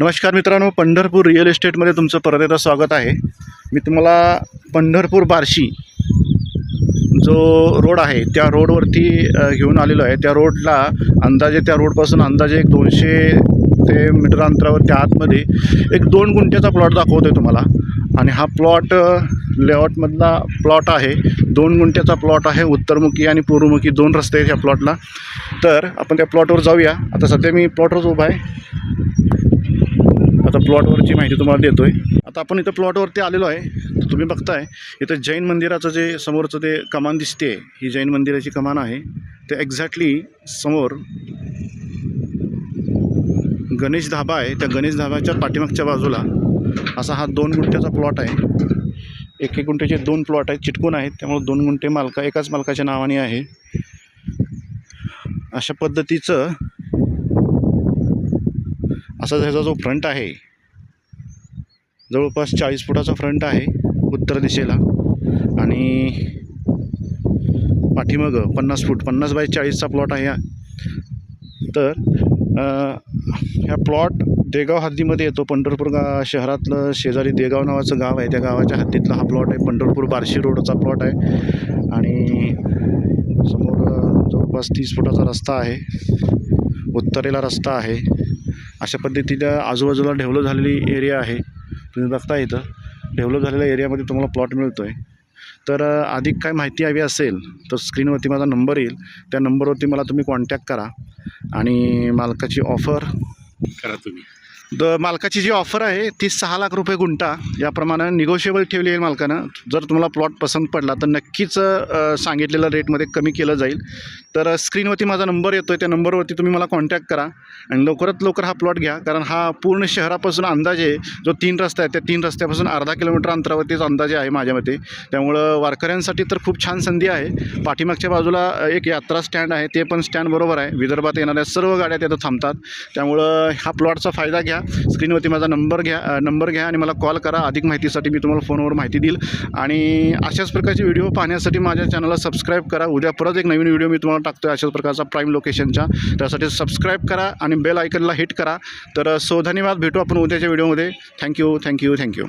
नमस्कार मित्रांनो पंढरपूर रिअल इस्टेटमध्ये तुमचं परत एकदा स्वागत आहे. मी तुम्हाला पंढरपूर बार्शी जो रोड आहे त्या रोडवरती घेऊन आलेलो आहे. त्या रोडला अंदाजे त्या रोडपासून अंदाजे एक दोनशे ते मीटर अंतरावर त्या आतमध्ये एक दोन गुंठ्याचा प्लॉट दाखवतो आहे तुम्हाला. आणि हा प्लॉट लेआउटमधला प्लॉट आहे. दोन गुंठ्याचा प्लॉट आहे उत्तरमुखी आणि पूर्वमुखी. दोन रस्ते आहेत ह्या प्लॉटला तर आपण त्या प्लॉटवर जाऊया. आता सध्या मी प्लॉटवरच उभा आहे. आता प्लॉटवरची माहिती तुम्हाला देतो आहे आता आपण इथं प्लॉटवरती आलेलो आहे. तर तुम्ही बघताय इथं जैन मंदिराचं जे समोरचं ते कमान दिसते ही जैन मंदिराची कमान आहे. ते एक्झॅक्टली समोर गणेश धाबा आहे. त्या गणेश धाब्याच्या पाठीमागच्या बाजूला असा हा दोन गुंठ्याचा प्लॉट आहे. एक एक गुंठ्याचे दोन प्लॉट आहेत. चिटकून आहेत. त्यामुळे दोन गुंठे मालका एकाच मालकाच्या नावाने आहे. अशा पद्धतीचं असा ह्याचा जो फ्रंट आहे जवळपास चाळीस फुटाचा फ्रंट आहे उत्तर दिशेला. आणि पाठीमागं पन्नास फूट पन्नास बाय चाळीसचा प्लॉट आहे तर ह्या प्लॉट देगाव हद्दीमध्ये येतो. पंढरपूर गा शहरातलं शेजारी देगाव नावाचं गाव आहे. त्या गावाच्या हद्दीतला हा प्लॉट आहे. पंढरपूर बार्शी रोडचा प्लॉट आहे. आणि समोर जवळपास तीस फुटाचा रस्ता आहे. उत्तरेला रस्ता आहे. अशा पद्धतीनं आजूबाजूला डेव्हलप झालेली एरिया आहे. तुम्ही बघता इथं. डेव्हलप झालेल्या एरियामध्ये तुम्हाला प्लॉट मिळतो आहे तर अधिक काय माहिती हवी असेल तर स्क्रीनवरती माझा नंबर येईल. त्या नंबरवरती मला तुम्ही कॉन्टॅक्ट करा आणि मालकाची ऑफर करा तुम्ही. द मालकाची जी ऑफर आहे ती सहा लाख रुपये गुंठा. याप्रमाणे निगोशिएबल ठेवली आहे मालकानं. जर तुम्हाला प्लॉट पसंत पडला तर नक्कीच सांगितलेल्या रेटमध्ये कमी केलं जाईल. तर स्क्रीनवरती माझा नंबर येतो आहे त्या नंबरवरती तुम्ही मला कॉन्टॅक्ट करा आणि लवकरात लवकर हा प्लॉट घ्या. कारण हा पूर्ण शहरापासून अंदाजे जो तीन रस्ता आहे त्या तीन रस्त्यापासून अर्धा किलोमीटर अंतरावरतीच अंदाजे आहे माझ्या मते. त्यामुळं वारकऱ्यांसाठी तर खूप छान संधी आहे. पाठीमागच्या बाजूला एक यात्रा स्टँड आहे. ते पण स्टँड बरोबर आहे. विदर्भात येणाऱ्या सर्व गाड्या तिथं थांबतात. त्यामुळं ह्या प्लॉटचा फायदा घ्या. स्क्रीनवरती माझा नंबर घ्या नंबर घ्या आणि मला कॉल करा. अधिक माहितीसाठी मी तुम्हाला फोनवर माहिती देईल. आणि अशाच प्रकारचे व्हिडिओ पाहण्यासाठी माझ्या चॅनलला सबस्क्राईब करा. उद्या परत एक नवीन व्हिडिओ मी तुम्हाला टाकतो अशाच प्रकारचा प्राईम लोकेशनचा त्यासाठी सबस्क्राईब करा आणि बेल आयकनला हिट करा. तर सो धन्यवाद. भेटू आपण उद्याच्या व्हिडिओमध्ये. Thank you thank you thank you.